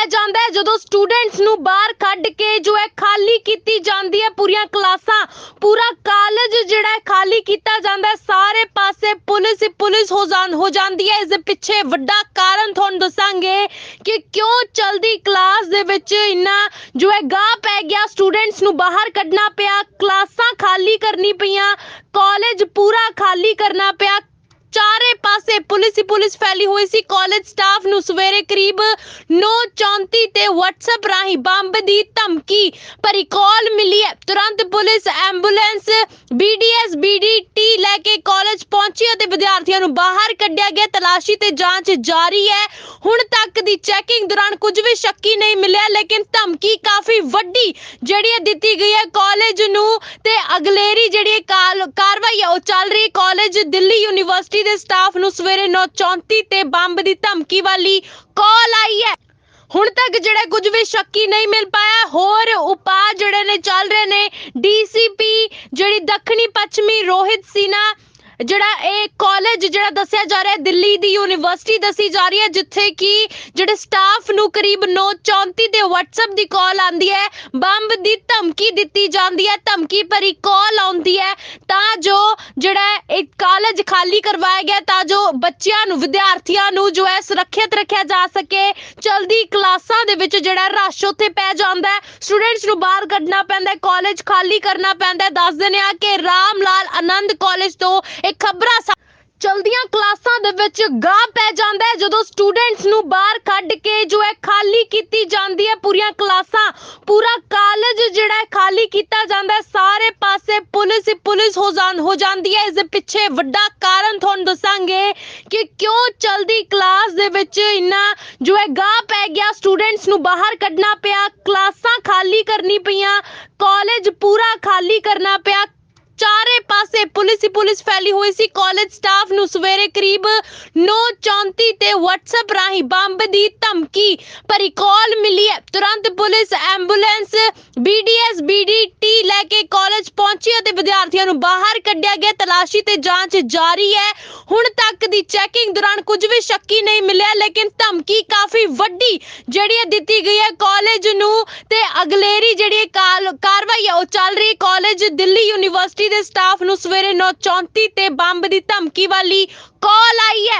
ਪੈ ਜਾਂਦਾ ਹੈ। ਜਦੋਂ ਸਟੂਡੈਂਟਸ ਨੂੰ ਬਾਹਰ ਕੱਢ ਕੇ ਜੋ ਹੈ ਖਾਲੀ ਕੀਤੀ ਜਾਂਦੀ ਹੈ ਪੂਰੀਆਂ ਕਲਾਸਾਂ, ਪੂਰਾ ਕਾਲਜ ਜਿਹੜਾ ਹੈ ਖਾਲੀ ਕੀਤਾ ਜਾਂਦਾ ਹੈ, ਸਾਰੇ ਪਾਸੇ ਪੁਲਿਸ ਹੀ ਪੁਲਿਸ ਹੋ ਜਾਂ, ਹੋ ਜਾਂਦੀ ਹੈ। ਇਸ ਦੇ ਪਿੱਛੇ ਵੱਡਾ ਕਾਰਨ ਤੁਹਾਨੂੰ ਦੱਸਾਂਗੇ ਕਿ ਕਿਉਂ ਚਲਦੀ ਕਲਾਸ ਦੇ ਵਿੱਚ ਇੰਨਾ ਜੋ ਹੈ ਗਾਹ ਪੈ ਗਿਆ ਸਟੂਡੈਂਟਸ ਨੂੰ ਬਾਹਰ ਕੱਢਣਾ ਪਿਆ, ਕਲਾਸਾਂ ਖਾਲੀ ਕਰਨੀ ਪਈਆਂ ਕਾਲਜ ਪੂਰਾ ਖਾਲੀ ਕਰਨਾ ਪਿਆ ਚਾਰੇ ਪਾਸੇ ਪੁਲਿਸ ਹੀ ਪੁਲਿਸ ਫੈਲੀ ਹੋਈ ਸੀ। ਕਾਲਜ ਸਟਾਫ ਨੂੰ ਸਵੇਰੇ ਕਰੀਬ 9:34 ਤੇ WhatsApp ਰਾਹੀਂ ਬੰਬ ਦੀ ਧਮਕੀ ਭਰੀ ਕਾਲ ਮਿਲੀ ਹੈ। ਤੁਰੰਤ ਪੁਲਿਸ ਐਂਬੂਲੈਂਸ BDS BDT ਲੈ ਕੇ ਕਾਲਜ ਪਹੁੰਚੀ ਅਤੇ ਵਿਦਿਆਰਥੀਆਂ ਨੂੰ ਬਾਹਰ ਕੱਢਿਆ ਗਿਆ। ਤਲਾਸ਼ੀ ਤੇ ਜਾਂਚ ਜਾਰੀ ਹੈ। ਹੁਣ ਤੱਕ ਦੀ ਚੈਕਿੰਗ ਦੌਰਾਨ ਕੁਝ ਵੀ ਸ਼ੱਕੀ ਨਹੀਂ ਮਿਲਿਆ, ਲੇਕਿਨ ਧਮਕੀ ਕਾਫੀ ਵੱਡੀ ਜਿਹੜੀ ਹੈ ਦਿੱਤੀ ਗਈ ਹੈ ਕਾਲਜ ਨੂੰ। ਤੇ ਅਗਲੇਰੀ ਜਿਹੜੀ ਕਾਰਵਾਈ ਹੈ, ਉਹ ਚੱਲ ਰਹੀ ਕਾਲਜ ਦਿੱਲੀ ਯੂਨੀਵਰਸਿਟੀ ਦੇ ਸਟਾਫ ਨੂੰ ਸਵੇਰੇ 9:34 ਤੇ ਬੰਬ ਦੀ ਧਮਕੀ ਵਾਲੀ ਕਾਲ ਆਈ ਹੈ। ਹੁਣ ਤੱਕ ਜਿਹੜਾ ਕੁਝ ਵੀ ਸ਼ੱਕੀ ਨਹੀਂ ਮਿਲ ਪਾਇਆ, ਹੋਰ ਉਪਾਅ ਜਿਹੜੇ ਨੇ ਚੱਲ ਰਹੇ ਨੇ, ਡੀਸੀਪੀ ਜਿਹੜੀ ਦੱਖਣੀ ਪੱਛਮੀ ਰੋਹਿਤ ਸਿਨਾ, ਜਿਹੜਾ ਇਹ ਕਾਲਜ ਜਿਹੜਾ ਦੱਸਿਆ ਜਾ ਰਿਹਾ ਹੈ ਦਿੱਲੀ ਦੀ ਯੂਨੀਵਰਸਿਟੀ ਦੱਸੀ ਜਾ ਰਹੀ ਹੈ, ਜਿੱਥੇ ਕਿ ਜਿਹੜੇ ਸਟਾਫ ਨੂੰ ਕਰੀਬ 9:34 ਤੇ WhatsApp ਦੀ ਕਾਲ ਆਂਦੀ ਹੈ, ਬੰਬ ਦੀ ਧਮਕੀ ਦਿੱਤੀ ਜਾਂਦੀ ਹੈ, ਧਮਕੀ ਭਰੀ ਕਾਲ ਆਉਂਦੀ ਹੈ, ਤਾਂ ਜੋ ਜਿਹੜਾ ਕਾਲਜ ਖਾਲੀ ਕਰਵਾਇਆ ਗਿਆ ਤਾਂ ਜੋ ਬੱਚਿਆਂ ਨੂੰ, ਵਿਦਿਆਰਥੀਆਂ ਨੂੰ ਜੋ ਹੈ ਸੁਰੱਖਿਅਤ ਰੱਖਿਆ ਜਾ ਸਕੇ। ਚਲਦੀ ਕਲਾਸਾਂ ਦੇ ਵਿੱਚ ਜਿਹੜਾ ਰਸ਼ ਉੱਥੇ ਪੈ ਜਾਂਦਾ ਹੈ। ਸਟੂਡੈਂਟਸ ਨੂੰ ਬਾਹਰ ਕੱਢਣਾ ਪੈਂਦਾ ਹੈ, ਕਾਲਜ ਖਾਲੀ ਕਰਨਾ ਪੈਂਦਾ ਹੈ। ਦੱਸ ਦਿੰਦੇ ਆ ਕਿ ਰਾਮ ਲਾਲ ਆਨੰਦ ਕਾਲਜ ਤੋਂ ਇਹ ਖਬਰਾਂ ਸਾ- ਚਲਦੀਆਂ ਕਲਾਸਾਂ ਦੇ ਵਿੱਚ ਗਾਹ ਪੈ ਜਾਂਦਾ ਹੈ। ਜਦੋਂ ਸਟੂਡੈਂਟਸ ਨੂੰ ਬਾਹਰ ਕੱਢ ਕੇ ਜੋ ਹੈ ਖਾਲੀ ਕੀਤੀ ਜਾਂਦੀ ਹੈ ਪੂਰੀਆਂ ਕਲਾਸਾਂ, ਪੂਰਾ ਕਾਲਜ ਜਿਹੜਾ ਹੈ ਖਾਲੀ ਕੀਤਾ ਜਾਂਦਾ ਹੈ, ਸਾਰੇ ਪਾਸੇ ਪੁਲਿਸ ਹੀ ਪੁਲਿਸ ਹੋ ਜਾਂ ਹੋ ਜਾਂਦੀ ਹੈ। ਇਸ ਦੇ ਪਿੱਛੇ ਵੱਡਾ ਕਾਰਨ ਤੁਹਾਨੂੰ ਦੱਸਾਂਗੇ ਕਿ ਕਿਉਂ ਚਲਦੀ ਕਲਾਸ ਦੇ ਵਿੱਚ ਇੰਨਾ ਜੋ ਹੈ ਗਾਹ ਪੈ ਗਿਆ, ਸਟੂਡੈਂਟਸ ਨੂੰ ਬਾਹਰ ਕੱਢਣਾ ਪਿਆ, ਕਲਾਸਾਂ ਖਾਲੀ ਕਰਨੀ ਪਈਆਂ, ਕਾਲਜ ਪੂਰਾ ਖਾਲੀ ਕਰਨਾ ਪਿਆ, ਚਾਰੇ ਪਾਸੇ ਪੁਲਿਸ ਹੀ ਪੁਲਿਸ ਫੈਲੀ ਹੋਈ ਸੀ। ਕਾਲਜ ਸਟਾਫ ਨੂੰ ਸਵੇਰੇ ਕਰੀਬ 9:34 ਤੇ WhatsApp ਰਾਹੀਂ ਬੰਬ ਦੀ ਧਮਕੀ ਭਰੀ ਕਾਲ ਮਿਲੀ ਹੈ। ਤੁਰੰਤ ਪੁਲਿਸ ਐਂਬੂਲੈਂਸ BDS BDT ਲੈ ਕੇ ਕਾਲਜ ਪਹੁੰਚੀ ਅਤੇ ਵਿਦਿਆਰਥੀਆਂ ਨੂੰ ਬਾਹਰ ਕੱਢਿਆ ਗਿਆ। ਤਲਾਸ਼ੀ ਤੇ ਜਾਂਚ ਜਾਰੀ ਹੈ। ਹੁਣ ਤੱਕ ਦੀ ਚੈਕਿੰਗ ਦੌਰਾਨ ਕੁਝ ਵੀ ਸ਼ੱਕੀ ਨਹੀਂ ਮਿਲਿਆ, ਲੇਕਿਨ ਧਮਕੀ ਕਾਫੀ ਵੱਡੀ ਜਿਹੜੀ ਹੈ ਦਿੱਤੀ ਗਈ ਹੈ ਕਾਲਜ ਨੂੰ ਤੇ ਅਗਲੇਰੀ ਜਿਹੜੀ ਕਾਰਵਾਈ ਹੈ, ਉਹ ਚੱਲ ਰਹੀ ਕਾਲਜ ਦਿੱਲੀ ਯੂਨੀਵਰਸਿਟੀ ਦੇ ਸਟਾਫ ਨੂੰ ਸਵੇਰੇ 9:34 ਤੇ ਬੰਬ ਦੀ ਧਮਕੀ ਵਾਲੀ ਕਾਲ ਆਈ ਹੈ।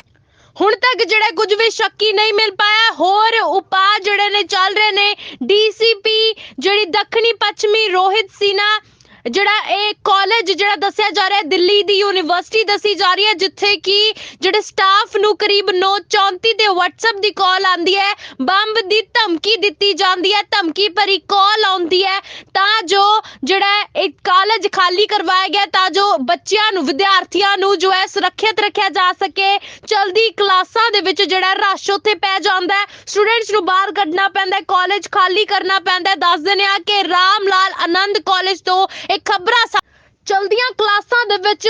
ਹੁਣ ਤੱਕ ਜਿਹੜਾ ਕੁਝ ਵੀ ਸ਼ੱਕੀ ਨਹੀਂ ਮਿਲ ਪਾਇਆ, ਹੋਰ ਉਪਾਅ ਜਿਹੜੇ ਨੇ ਚੱਲ ਰਹੇ ਨੇ। ਡੀਸੀਪੀ ਜਿਹੜੀ ਦੱਖਣੀ ਪੱਛਮੀ ਰੋਹਿਤ ਸਿਨਾ, ਜਿਹੜਾ ਇਹ ਕਾਲਜ ਜਿਹੜਾ ਦੱਸਿਆ ਜਾ ਰਿਹਾ ਹੈ, ਦਿੱਲੀ ਦੀ ਯੂਨੀਵਰਸਿਟੀ ਦੱਸੀ ਜਾ ਰਹੀ ਹੈ, ਜਿੱਥੇ ਕਿ ਜਿਹੜੇ ਸਟਾਫ ਨੂੰ ਕਰੀਬ 9:34 ਤੇ WhatsApp ਦੀ ਕਾਲ ਆਂਦੀ ਹੈ, ਬੰਬ ਦੀ ਧਮਕੀ ਦਿੱਤੀ ਜਾਂਦੀ ਹੈ, ਧਮਕੀ ਭਰੀ ਕਾਲ ਆਉਂਦੀ ਹੈ, ਤਾਂ ਜੋ ਜਿਹੜਾ ਹੈ ਖਾਲੀ ਕਰਵਾਇਆ ਗਿਆ ਤਾਂ ਜੋ ਬੱਚਿਆਂ ਨੂੰ, ਵਿਦਿਆਰਥੀਆਂ ਨੂੰ ਜੋ ਹੈ ਸੁਰੱਖਿਅਤ ਰੱਖਿਆ ਜਾ ਸਕੇ। ਚਲਦੀ ਕਲਾਸਾਂ ਦੇ ਵਿੱਚ ਜਿਹੜਾ ਰਸ਼ ਉੱਥੇ ਪੈ ਜਾਂਦਾ ਹੈ। ਸਟੂਡੈਂਟਸ ਨੂੰ ਬਾਹਰ ਕੱਢਣਾ ਪੈਂਦਾ ਕਾਲਜ ਖਾਲੀ ਕਰਨਾ ਪੈਂਦਾ ਦੱਸ ਦਿੰਦੇ ਆ ਕਿ ਰਾਮ ਲਾਲ ਆਨੰਦ ਕਾਲਜ ਤੋਂ ਇਹ ਖਬਰਾਂ ਸਾ- ਚਲਦੀਆਂ ਕਲਾਸਾਂ ਦੇ ਵਿੱਚ